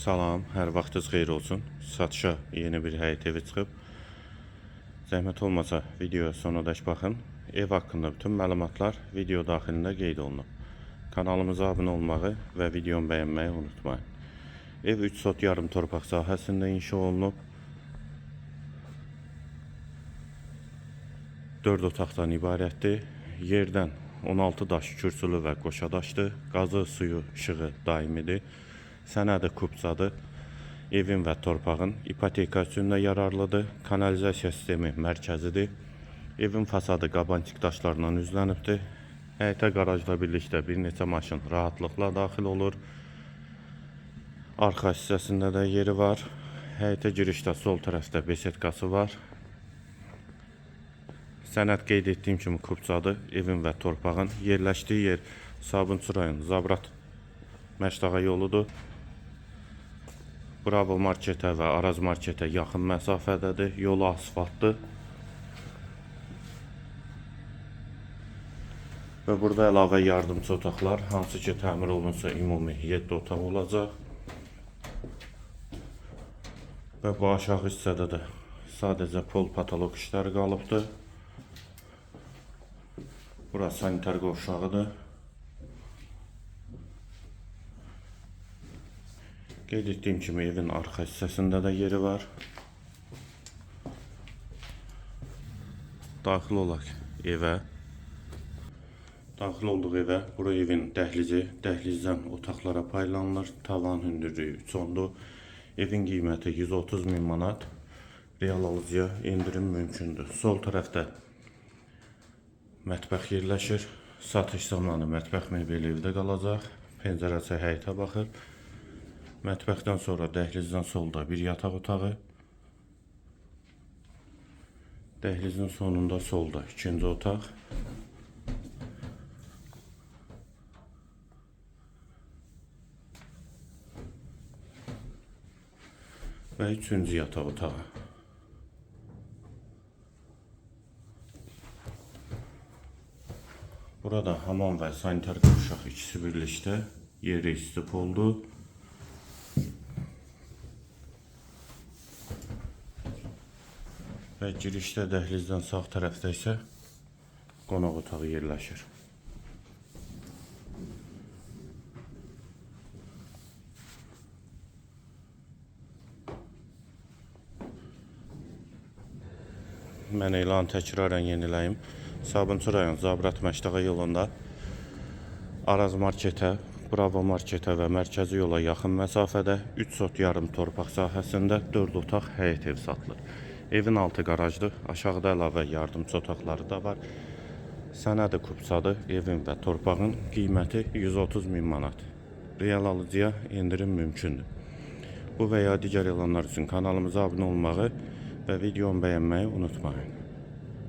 Salam, hər vaxtınız xeyir olsun. Satışa yeni bir həyət evi çıxıb. Zəhmət olmasa videoya sonadək baxın. Ev haqqında bütün məlumatlar video daxilində qeyd olunub. Kanalımıza abunə olmağı və videomu bəyənməyi unutmayın. Ev 3 sot yarım torpaq sahəsində inşa olunub. 4 otaqdan ibarətdir. Yerdən 16 daş kürsülü və qoşa daşdır. Qazı, suyu, işığı daimidir. Sənədi kubsadır. Evin və torpağın ipoteka üçün də yararlıdır. Kanalizasiya sistemi mərkəzidir. Evin fasadı qabançıq daşlarla üzlənibdir. Həyətə qarajla birlikdə bir neçə maşın rahatlıqla daxil olur. Arxa hissəsində də yeri var. Həyətə girişdə sol tərəfdə besetkası var. Sənəd qeyd etdiyim kimi kubsadır. Evin və torpağın yerləşdiyi yer Sabunçu rayon Zabrat Məşdağa yoludur. Bravo marketə və Araz marketə yaxın məsafədədir. Yolu asfaltdır. Və burada əlavə yardımçı otaqlar, hansı ki təmir olunsa ümumi 7 otaq olacaq. Və bu aşağı hissədə də sadəcə pol patolog işləri qalıbdır. Bura sanitar qovşağıdır. Qeyd etdiyim kimi evin arxa hissəsində də yeri var. Daxil olaq evə. Daxil olduğu evə, bura evin dəhlizi, dəhlizdən otaqlara paylanılır. Tavan hündürlüyü 3 ondur. Evin qiyməti 130 min manat. Real alıcıya endirim mümkündür. Sol tərəfdə mətbəx yerləşir. Satış zamanı mətbəx mebeli evdə qalacaq. Pəncərəsi həyətə baxır. Mətbəxdən sonra dəhlizdən solda bir yataq otağı. Dəhlizin sonunda solda ikinci otaq. Və üçüncü yataq otağı. Burada hamam və sanitar qovşaq ikisi birlikdə yeri istif oldu. Və girişdə dəhlizdən sağ tərəfdə isə qonaq otağı yerləşir. Mən elan təkrarən yeniləyim. Sabunçu rayon Zabrat Məşdağa yolunda Araz marketə, Bravo marketə və mərkəzi yola yaxın məsafədə 3 sot yarım torpaq sahəsində 4 otaq həyət ev satılır. Evin altı qarajdır, aşağıda əlavə yardımçı otaqları da var. Sənədi kubsadır, evin və torpağın qiyməti 130 min manat. Real alıcıya endirim mümkündür. Bu və ya digər elanlar üçün kanalımıza abunə olmağı və videomu bəyənməyi unutmayın.